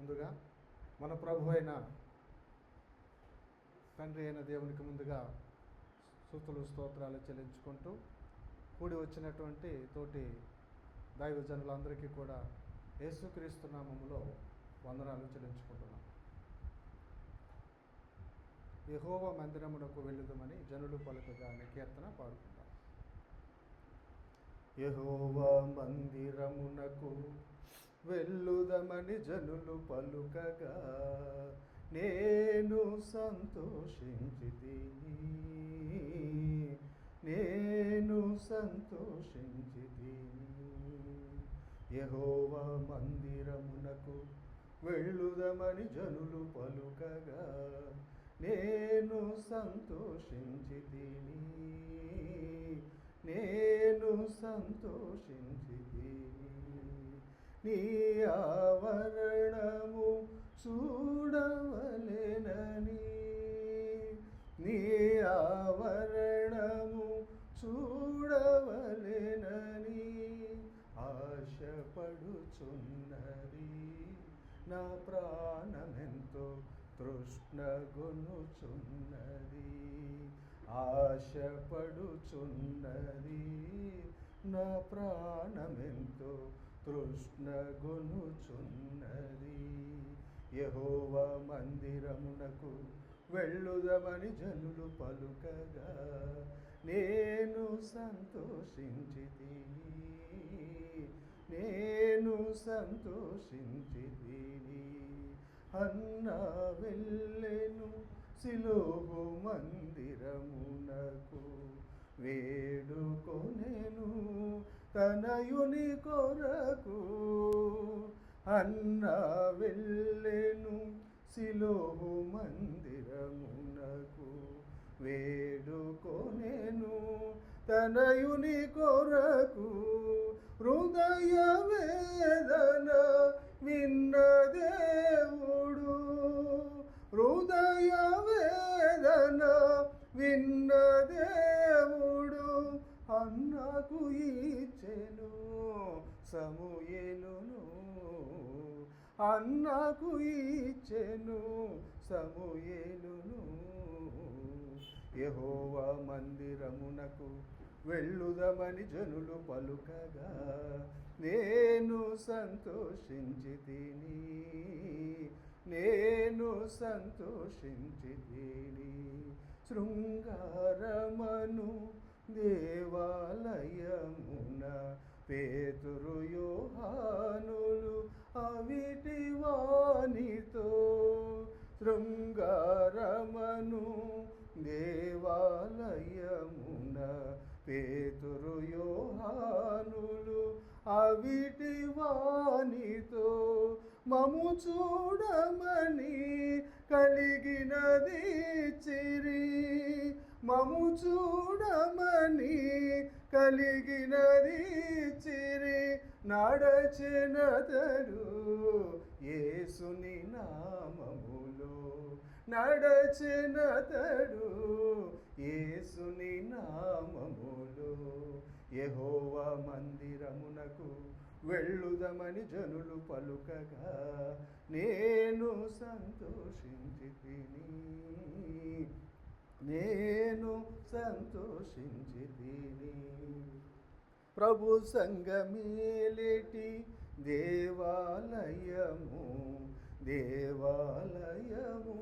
ముందుగా మన ప్రభు అయిన తండ్రి అయిన దేవునికి ముందుగా సూతులు స్తోత్రాలు చెల్లించుకుంటూ కూడి వచ్చినటువంటి తోటి దైవజనులందరికీ కూడా యేసుక్రీస్తు నామములో వందనాలు చెల్లించుకుంటున్నాం. యహోవ మందిరమునకు వెళ్ళుదామని జనులు పలుకగా అనే కీర్తన పాడుకుంటాం యహోవ మందిరమునకు వెళ్ళుదమని జనులు పలుకగా నేను సంతోషించితి. నేను సంతోషించితి. యెహోవా మందిరమునకు వెళ్ళుదమని జనులు పలుకగా నేను సంతోషించితిని నేను సంతోషించితిని నీ ఆవరణము చూడవలెనని. నీ ఆవరణము చూడవలెనని ఆశపడుచున్నది. నా ప్రాణమెంతో తృష్ణగొనుచున్నది ఆశపడుచున్నది. నా ప్రాణమెంతో తృష్ణగొనుచున్నది యహోవ మందిరమునకు వెళ్ళుదమని జనులు పలుకగా నేను సంతోషించిది నేను సంతోషించిది అన్న వెళ్ళెను సిలోహు మందిరమునకు వేడుకొనెను తనయుని కొరకు అన్న వెళ్ళెను సిలోహు మందిరమునకు వేడుకొనెను. తనయుని కొరకు హృదయ వేదన విన్న దేవుడు. హృదయ వేదన విన్న దేవుడు నాకు ఇచ్చెను సమూయేలును. అన్నకు ఇచ్చెను సమూయేలును. యెహోవా మందిరమునకు వెళ్ళుదమని జనులు పలుకగా నేను సంతోషించి తిని నేను సంతోషించి తిని శృంగారమను దేవాలయమున పేతురు యోహానులు అవిటి వానితో శృంగారమను దేవాలయమున పేతురు యోహానులు అవిటి వానితో మము చూడమని కలిగినది చిరి మము చూడమని కలిగినది చిరి నడచెనతడు ఏసుని నామములో నడచెనతడు ఏసుని నామములో యెహోవా మందిరమునకు వెళ్ళుదమని జనులు పలుకగా నేను సంతోషించి తిని నేను సంతోషించి తిని ప్రభు సంగమేలేటి దేవాలయము దేవాలయము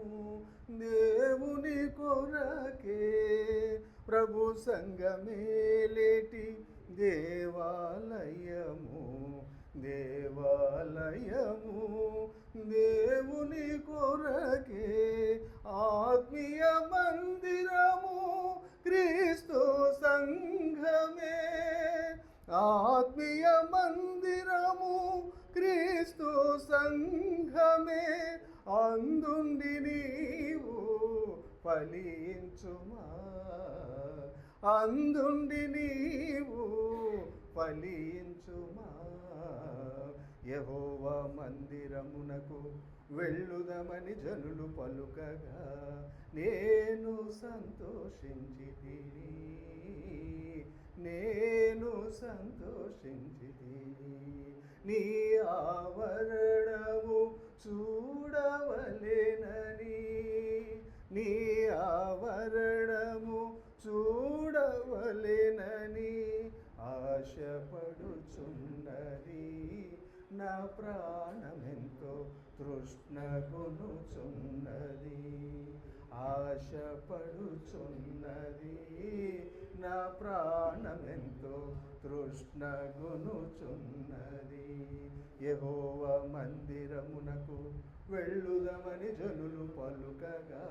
దేవుని కొరకే. ప్రభు సంగమేలేటి దేవాలయము దేవాలయము దేవుని కొరకే. సంఘమే ఆత్మీయ మందిరము క్రీస్తు సంఘమే. అందుండి నీవు ఫలించుమా. అందుండి నీవు ఫలించుమా. యహోవా మందిరమునకు వెళ్ళుదమని జనులు పలుకగా నేను సంతోషించి నేను సంతోషించి నీ ఆవరణము చూ నా ప్రాణమెంతో తృష్ణగునుచున్నది? ఆశపడుచున్నది నా ప్రాణమెంతో తృష్ణగునుచున్నది? యహోవ మందిరమునకు వెళ్ళుదమని జనులు పలుకగా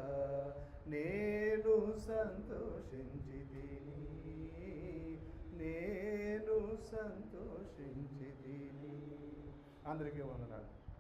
నేను సంతోషించి నేను సంతోషించి అందరికీ వందనాలు